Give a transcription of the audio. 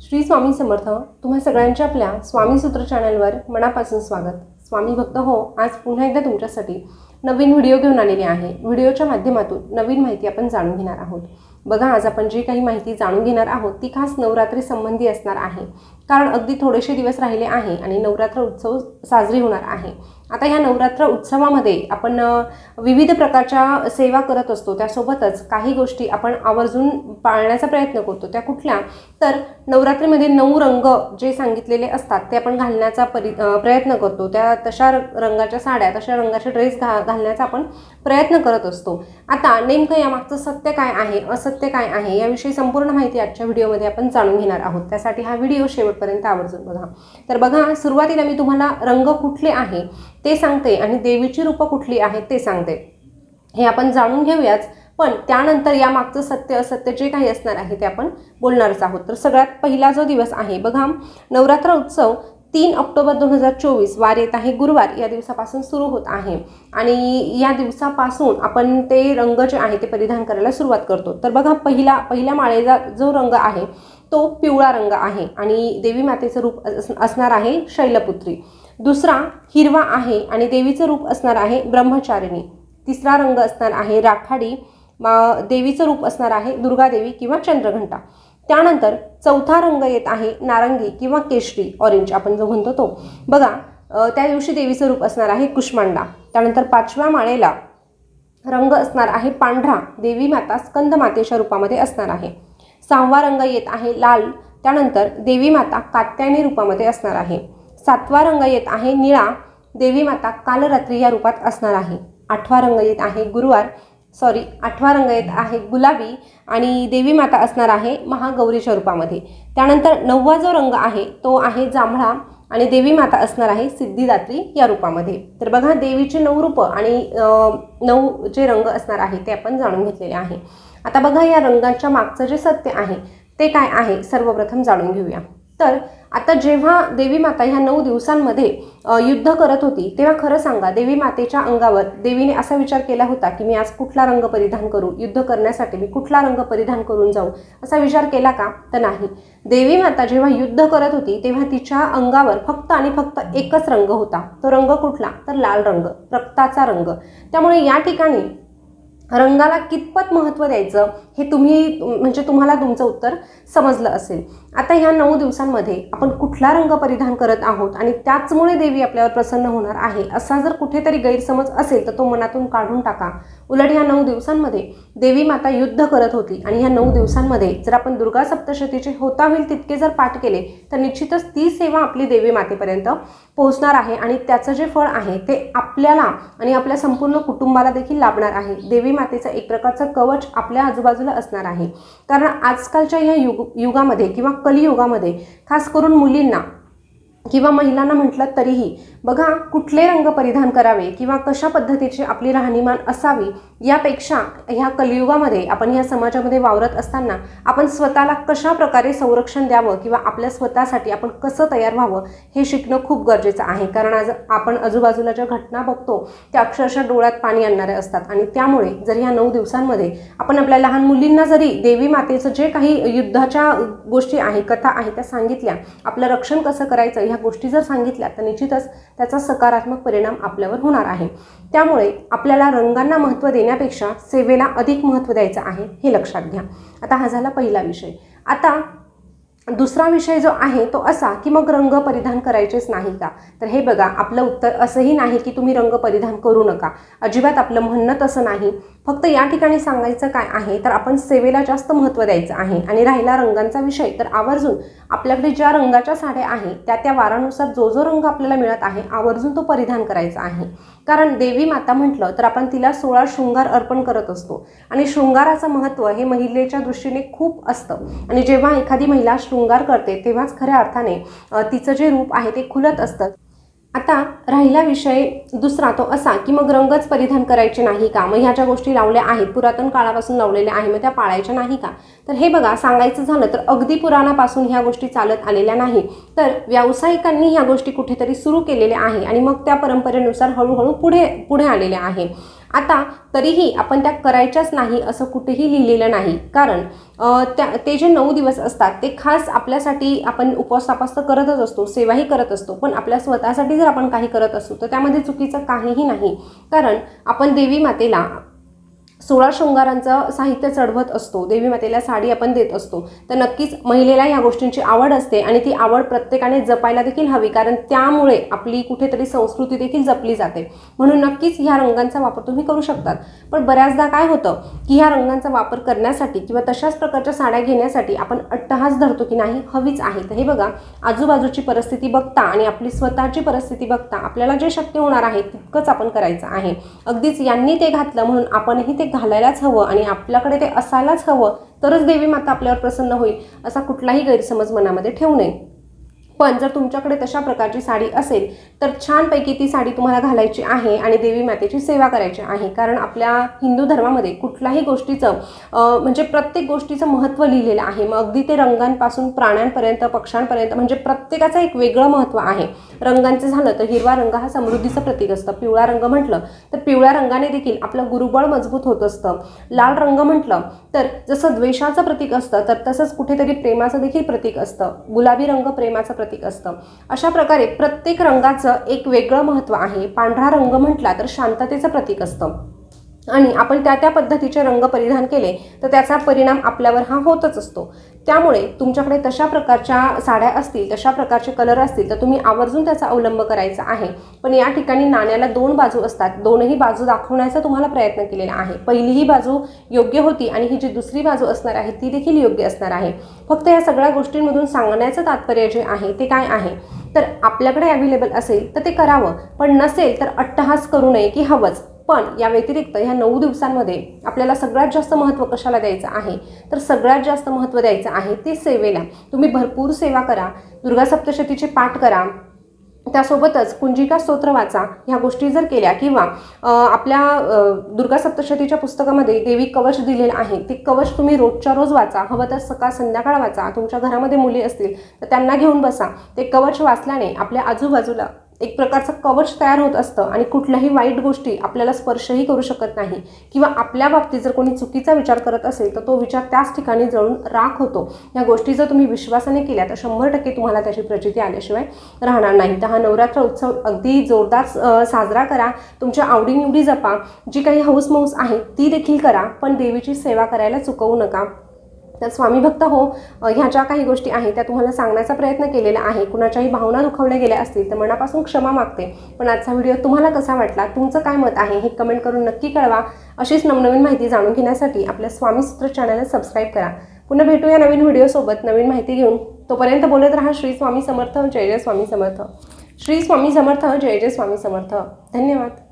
श्री स्वामी समर्थ तुम्हा सगळ्यांच्या आपल्या स्वामी सूत्र चॅनलवर मनापासून स्वागत. स्वामी भक्त हो आज पुन्हा एकदा तुमच्यासाठी नवीन व्हिडिओ घेऊन आलेली आहे. व्हिडिओच्या माध्यमातून नवीन माहिती आपण जाणून घेणार आहोत. बघा आज आपण जी काही माहिती जाणून घेणार आहोत ती खास नवरात्री संबंधी असणार आहे. कारण अगदी थोडेसे दिवस राहिले आहे आणि नवरात्र उत्सव साजरी होणार आहे. आता या नवरात्र उत्सवामध्ये आपण विविध प्रकारच्या सेवा करत असतो. त्यासोबतच काही गोष्टी आपण आवर्जून पाळण्याचा प्रयत्न करतो. त्या कुठल्या? तर नवरात्रीमध्ये नऊ रंग जे सांगितलेले असतात ते आपण घालण्याचा परि प्रयत्न करतो. त्या तशा रंगाच्या साड्या तशा रंगाचे ड्रेस घा घालण्याचा आपण प्रयत्न करत असतो. आता नेमकं यामागचं सत्य काय आहे असत्य काय आहे याविषयी संपूर्ण माहिती आजच्या व्हिडिओमध्ये आपण जाणून घेणार आहोत. त्यासाठी हा व्हिडिओ शेवटपर्यंत आवर्जून बघा. तर बघा सुरुवातीला मी तुम्हाला रंग कुठले आहे ते सांगते आणि देवीची रूपं कुठली आहेत ते सांगते. हे आपण जाणून घेऊयाच पण त्यानंतर या मागचं सत्य असत्य जे काही असणार आहे ते आपण बोलणारच आहोत. तर सगळ्यात पहिला जो दिवस आहे बघा नवरात्र उत्सव तीन ऑक्टोबर दोन हजार चोवीस वार येत आहे गुरुवार. या दिवसापासून सुरू होत आहे आणि या दिवसापासून आपण ते रंग जे आहे ते परिधान करायला सुरुवात करतो. तर बघा पहिला पहिल्या माळेचा जो रंग आहे तो पिवळा रंग आहे आणि देवी मातेचं रूप अस- असणार आहे शैलपुत्री. दुसरा हिरवा आहे आणि देवीचं रूप असणार आहे ब्रह्मचारिणी. तिसरा रंग असणार आहे राखाडी. मा- देवीचं रूप असणार आहे दुर्गादेवी किंवा चंद्रघंटा. त्यानंतर चौथा रंग येत आहे नारंगी किंवा केशरी ऑरेंज आपण जो म्हणतो तो. बघा त्या दिवशी देवीचं रूप असणार आहे कुष्मांडा. त्यानंतर पाचव्या माळेला रंग असणार आहे पांढरा. देवी माता स्कंद मातेच्या रूपामध्ये असणार आहे. सहावा रंग येत आहे लाल. त्यानंतर देवी माता कात्यायनी रूपामध्ये असणार आहे. सातवा रंग येत आहे निळा. देवी माता कालरात्री या रूपात असणार आहे. आठवा रंग येत आहे गुरुवार. सॉरी आठवा रंग येत आहे गुलाबी आणि देवी माता असणार आहे महागौरीच्या रूपामध्ये. त्यानंतर नववा जो रंग आहे तो आहे जांभळा आणि देवी माता असणार आहे सिद्धिदात्री या रूपामध्ये. तर बघा देवीचे नऊ रूपं आणि नऊ जे रंग असणार आहे ते आपण जाणून घेतलेले आहे. आता बघा या रंगांच्या मागचं जे सत्य आहे ते काय आहे? सर्वप्रथम जाणून घेऊया. तर आता जेव्हा देवी माता ह्या नऊ दिवसांमध्ये युद्ध करत होती तेव्हा खरं सांगा देवी मातेच्या अंगावर देवीने असा विचार केला होता की मी आज कुठला रंग परिधान करू? युद्ध करण्यासाठी मी कुठला रंग परिधान करून जाऊ? असा विचार केला का? तर नाही. देवी माता जेव्हा युद्ध करत होती तेव्हा तिच्या अंगावर फक्त आणि फक्त एकच रंग होता. तो रंग कुठला? तर लाल रंग रक्ताचा रंग. त्यामुळे या ठिकाणी रंगाला कितपत महत्त्व द्यायचं हे तुम्ही म्हणजे तुम्हाला तुमचं उत्तर समजलं असेल. आता ह्या नऊ दिवसांमध्ये आपण कुठला रंग परिधान करत आहोत आणि त्याचमुळे देवी आपल्यावर प्रसन्न होणार आहे असा जर कुठेतरी गैरसमज असेल तर तो मनातून काढून टाका. उलट ह्या नऊ दिवसांमध्ये देवी माता युद्ध करत होती आणि ह्या नऊ दिवसांमध्ये जर आपण दुर्गा सप्तशतीचे होता होईल तितके जर पाठ केले तर निश्चितच ती सेवा आपली देवी मातेपर्यंत पोहोचणार आहे आणि त्याचं जे फळ आहे ते आपल्याला आणि आपल्या संपूर्ण कुटुंबाला देखील लाभणार आहे. देवी मातेचं एक प्रकारचं कवच आपल्या आजूबाजूला असणार आहे. कारण आजकालच्या ह्या युग युगामध्ये किंवा कलियुगामध्ये खास करून मुलींना. किंवा महिलांना म्हटलं तरीही बघा कुठले रंग परिधान करावे किंवा कशा पद्धतीची आपली राहणीमान असावी यापेक्षा ह्या कलियुगामध्ये आपण ह्या समाजामध्ये वावरत असताना आपण स्वतःला कशा प्रकारे संरक्षण द्यावं किंवा आपल्या स्वतःसाठी आपण कसं तयार व्हावं हे शिकणं खूप गरजेचं आहे. कारण आज आपण आजूबाजूला ज्या घटना बघतो त्या अक्षरशः डोळ्यात पाणी आणणाऱ्या असतात. आणि त्यामुळे जर ह्या नऊ दिवसांमध्ये आपण आपल्या लहान मुलींना जरी देवी मातेचं जे काही युद्धाच्या गोष्टी आहे कथा आहे त्या सांगितल्या आपलं रक्षण कसं करायचं ह्या गोष्टी जर सांगितल्या तर निश्चितच त्याचा सकारात्मक परिणाम आपल्यावर होणार आहे. त्यामुळे आपल्याला रंगांना महत्त्व देण्यापेक्षा सेवेला अधिक महत्त्व द्यायचं आहे हे लक्षात घ्या. आता हा झाला पहिला विषय. आता दुसरा विषय जो आहे तो असा की मग रंग परिधान करायचेच नाही का? तर हे बघा आपलं उत्तर असंही नाही की तुम्ही रंग परिधान करू नका. अजिबात आपलं म्हणणं तसं नाही. फक्त या ठिकाणी सांगायचं काय आहे तर आपण सेवेला जास्त महत्त्व द्यायचं आहे. आणि राहिला रंगांचा विषय तर आवर्जून आपल्याकडे ज्या रंगाच्या साड्या आहे त्या त्या वारानुसार जो जो रंग आपल्याला मिळत आहे आवर्जून तो परिधान करायचा आहे. कारण देवी माता म्हटलं तर आपण तिला सोळा शृंगार अर्पण करत असतो. आणि शृंगाराचं महत्त्व हे महिलेच्या दृष्टीने खूप असतं. आणि जेव्हा एखादी महिला शृंगार करते तेव्हाच खऱ्या अर्थाने तिचं जे रूप आहे ते खुलत असतं. आता राहिला विषय दुसरा तो असा की मग रंगच परिधान करायचे नाही का? मग ह्या ज्या गोष्टी लावल्या आहेत पुरातन काळापासून लावलेल्या आहे मग त्या पाळायच्या नाही का? तर हे बघा सांगायचं झालं तर अगदी पुराणापासून ह्या गोष्टी चालत आलेल्या नाही. तर व्यावसायिकांनी ह्या गोष्टी कुठेतरी सुरू केलेल्या आहे आणि मग त्या परंपरेनुसार हळूहळू पुढे पुढे आलेल्या आहे. आता तरीही आपण त्या करायच्याच नाही असं कुठेही लिहिलेलं नाही. कारण त्या ते जे नऊ दिवस असतात ते खास आपल्यासाठी आपण उपवास तापास तर करतच असतो सेवाही करत असतो. पण आपल्या स्वतःसाठी जर आपण काही करत असू तर त्यामध्ये चुकीचं काहीही नाही. कारण आपण देवी मातेला सोळा शृंगारांचं साहित्य चढवत असतो. देवी मातेला साडी आपण देत असतो. तर नक्कीच महिलेला ह्या गोष्टींची आवड असते आणि ती आवड प्रत्येकाने जपायला देखील हवी कारण त्यामुळे आपली कुठेतरी संस्कृती देखील जपली जाते. म्हणून नक्कीच ह्या रंगांचा वापर तुम्ही करू शकतात. पण बऱ्याचदा काय होतं की ह्या रंगांचा वापर करण्यासाठी किंवा तशाच प्रकारच्या साड्या घेण्यासाठी आपण अट्टहास धरतो की नाही हवीच आहे. तर हे बघा आजूबाजूची परिस्थिती बघता आणि आपली स्वतःची परिस्थिती बघता आपल्याला जे शक्य होणार आहे तितकंच आपण करायचं आहे. अगदीच यांनी ते घातलं म्हणून आपणही ते घालायलाच हवं आणि आपल्याकडे ते असायलाच हवं तरच देवी माता आपल्यावर प्रसन्न होईल असा कुठलाही गैरसमज मनामध्ये ठेवू नये. पण जर तुमच्याकडे तशा प्रकारची साडी असेल तर छानपैकी ती साडी तुम्हाला घालायची आहे आणि देवी मातेची सेवा करायची आहे. कारण आपल्या हिंदू धर्मामध्ये कुठल्याही गोष्टीचं म्हणजे प्रत्येक गोष्टीचं महत्त्व लिहिलेलं आहे. मग अगदी ते रंगांपासून प्राण्यांपर्यंत पक्ष्यांपर्यंत म्हणजे प्रत्येकाचं एक वेगळं महत्त्व आहे. रंगांचं झालं तर हिरवा रंग हा समृद्धीचं प्रतीक असतं. पिवळा रंग म्हटलं तर पिवळ्या रंगाने देखील आपलं गुरुबळ मजबूत होत असतं. लाल रंग म्हटलं तर जसं द्वेषाचं प्रतीक असतं तर तसंच कुठेतरी प्रेमाचं देखील प्रतीक असतं. गुलाबी रंग प्रेमाचं प्रतीक असतं. अशा प्रकारे प्रत्येक रंगाचं एक वेगळं महत्त्व आहे. पांढरा रंग म्हटला तर शांततेचं प्रतीक असतं. आणि आपण त्या त्या पद्धतीचे रंग परिधान केले तर त्याचा परिणाम आपल्यावर हा होतच असतो. त्यामुळे तुमच्याकडे तशा प्रकारच्या साड्या असतील तशा प्रकारचे कलर असतील तर तुम्ही आवर्जून त्याचा अवलंब करायचा आहे. पण या ठिकाणी नाण्याला दोन बाजू असतात. दोनही बाजू दाखवण्याचा तुम्हाला प्रयत्न केलेला आहे. पहिली ही बाजू योग्य होती आणि ही जी दुसरी बाजू असणार आहे ती देखील योग्य असणार आहे. फक्त या सगळ्या गोष्टींमधून सांगण्याचं तात्पर्य जे आहे ते काय आहे? तर आपल्याकडे अवेलेबल असेल तर ते करावं. पण नसेल तर अट्टहास करू नये की हवंच. पण या व्यतिरिक्त ह्या नऊ दिवसांमध्ये आपल्याला सगळ्यात जास्त महत्त्व कशाला द्यायचं आहे? तर सगळ्यात जास्त महत्त्व द्यायचं आहे ते सेवेला. तुम्ही भरपूर सेवा करा दुर्गा सप्तशतीचे पाठ करा त्यासोबतच कुंजिका स्तोत्र वाचा ह्या गोष्टी जर केल्या किंवा आपल्या दुर्गा सप्तशतीच्या पुस्तकामध्ये देवी कवच दिलेलं आहे ते कवच तुम्ही रोजच्या रोज वाचा हवं तर सकाळ संध्याकाळ वाचा तुमच्या घरामध्ये मुली असतील तर त्यांना घेऊन बसा ते कवच वाचल्याने आपल्या आजूबाजूला एक प्रकारचं कवच तयार होत असतं आणि कुठल्याही वाईट गोष्टी आपल्याला स्पर्शही करू शकत नाही. किंवा आपल्या बाबतीत जर कोणी चुकीचा विचार करत असेल तर तो विचार त्याच ठिकाणी जळून राख होतो. या गोष्टी जर तुम्ही विश्वासाने केल्या तर शंभर टक्के तुम्हाला त्याची प्रचिती आल्याशिवाय राहणार नाही. तर हा नवरात्र उत्सव अगदी जोरदार साजरा करा. तुमच्या आवडीनिवडी जपा. जी काही हौस मौस आहे ती देखील करा. पण देवीची सेवा करायला चुकवू नका. तर स्वामी भक्त हो ह्या ज्या काही गोष्टी आहेत त्या तुम्हाला सांगण्याचा प्रयत्न केलेला आहे. कुणाच्याही भावना दुखवल्या गेल्या असतील तर मनापासून क्षमा मागते. पण आजचा व्हिडिओ तुम्हाला कसा वाटला तुमचं काय मत आहे हे कमेंट करून नक्की कळवा. अशीच नवनवीन माहिती जाणून घेण्यासाठी आपल्या स्वामी सूत्र चॅनलला सबस्क्राईब करा. पुन्हा भेटूया नवीन व्हिडिओसोबत नवीन माहिती घेऊन. तोपर्यंत बोलत राहा श्री स्वामी समर्थ जय जय स्वामी समर्थ. श्री स्वामी समर्थ जय जय स्वामी समर्थ. धन्यवाद.